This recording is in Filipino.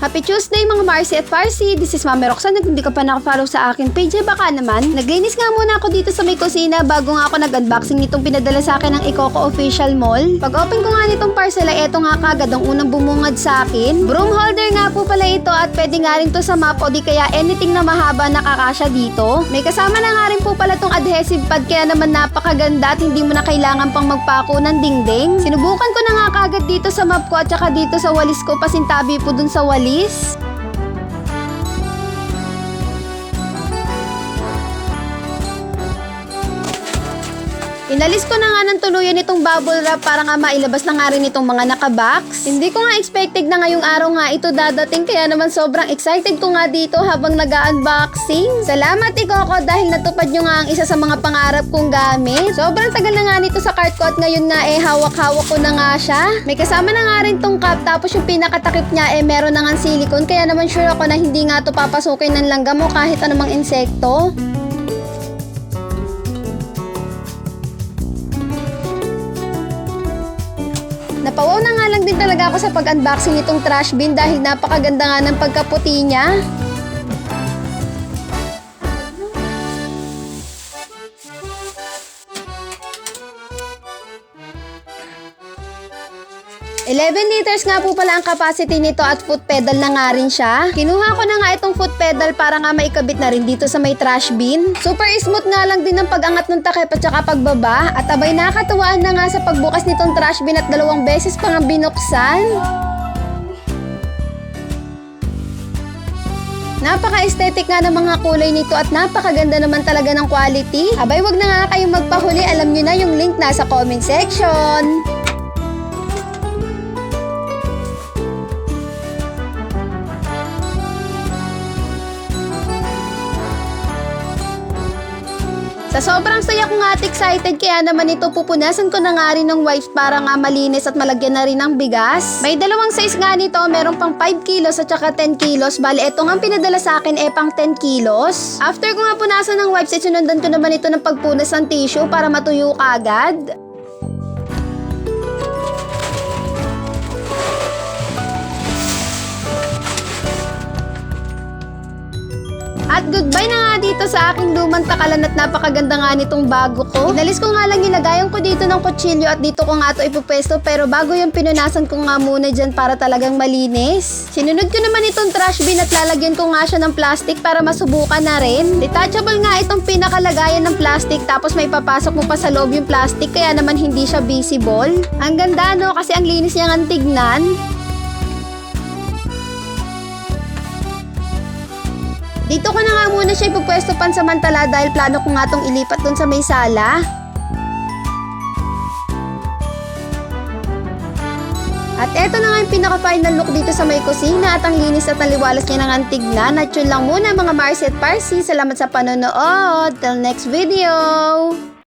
Happy Tuesday mga Marcy at Parsi! This is Mami Roxanne. Kung hindi ka pa nakafollow sa akin page, eh baka naman. Naglinis nga muna ako dito sa may kusina bago nga ako nag-unboxing nitong pinadala sa akin ng Ikoko Official Mall. Pag open ko nga nitong parcel ay eto nga kagad ang unang bumungad sa akin. Broom holder nga po pala ito at pwede nga rin to sa map o di kaya anything na mahaba nakakasya dito. May kasama na nga rin po pala tong adhesive pad kaya naman napakaganda at hindi mo na kailangan pang magpako ng dingding. Sinubukan ko na nga kagad dito sa map ko at saka dito sa walis ko pasintabi po dun sa walis. feliz. Inalis ko na nga ng tuluyan itong bubble wrap para nga mailabas na nga rin itong mga nakabox. Hindi ko nga expected na ngayong araw nga ito dadating kaya naman sobrang excited ko nga dito habang nag-unboxing. Salamat Ikoko dahil natupad nyo nga ang isa sa mga pangarap kong gamit. Sobrang tagal na nga nito sa cart ko at ngayon nga eh hawak-hawak ko na nga siya. May kasama na nga rin tong cup tapos yung pinakatakip niya eh meron na nga silicone kaya naman sure ako na hindi nga to papasukin ng langgam o kahit anumang insekto. Napawaw na nga lang din talaga ako sa pag-unboxing nitong trash bin dahil napakaganda nga ng pagkaputi niya. Eleven liters nga po pala ang capacity nito at foot pedal na nga rin siya. Kinuha ko na nga itong foot pedal para nga maikabit na rin dito sa may trash bin. Super smooth nga lang din ang pag-angat ng takip at saka pagbaba. At abay nakakatuwaan na nga sa pagbukas nitong trash bin at dalawang beses pa nga binuksan. Napaka-aesthetic nga ng mga kulay nito at napakaganda naman talaga ng quality. Abay, wag na nga kayong magpahuli. Alam nyo na yung link nasa comment section. Sa sobrang saya ko nga at excited kaya naman ito pupunasan ko na nga rin ng wipes para nga malinis at malagyan na rin ng bigas. May dalawang size nga nito, meron pang 5 kilos at saka 10 kilos. Bali, ito nga pinadala sa akin eh pang 10 kilos. After ko nga punasan ng wipes, isunundan ko naman ito ng pagpunas ng tissue para matuyo kagad. At goodbye na nga dito sa aking lumang takalan at napakaganda nga nitong bago ko. Inalis ko nga lang ginagayan ko dito ng kutsilyo at dito ko nga ito ipupwesto pero bago yung pinunasan ko nga muna dyan para talagang malinis. Sinunod ko naman itong trash bin at lalagyan ko nga siya ng plastic para masubukan na rin. Detachable nga itong pinakalagayan ng plastic tapos may papasok mo pa sa loob yung plastic kaya naman hindi siya visible. Ang ganda no kasi ang linis niya nga tignan. Dito ko na nga muna siya ipupwesto pansamantala dahil plano ko nga tong ilipat dun sa may sala. At eto na nga yung pinaka-final look dito sa may kusina at ang linis at naliwalas niya ng tignan. At yun lang muna mga Marcy at Parsi. Salamat sa panonood. Till next video!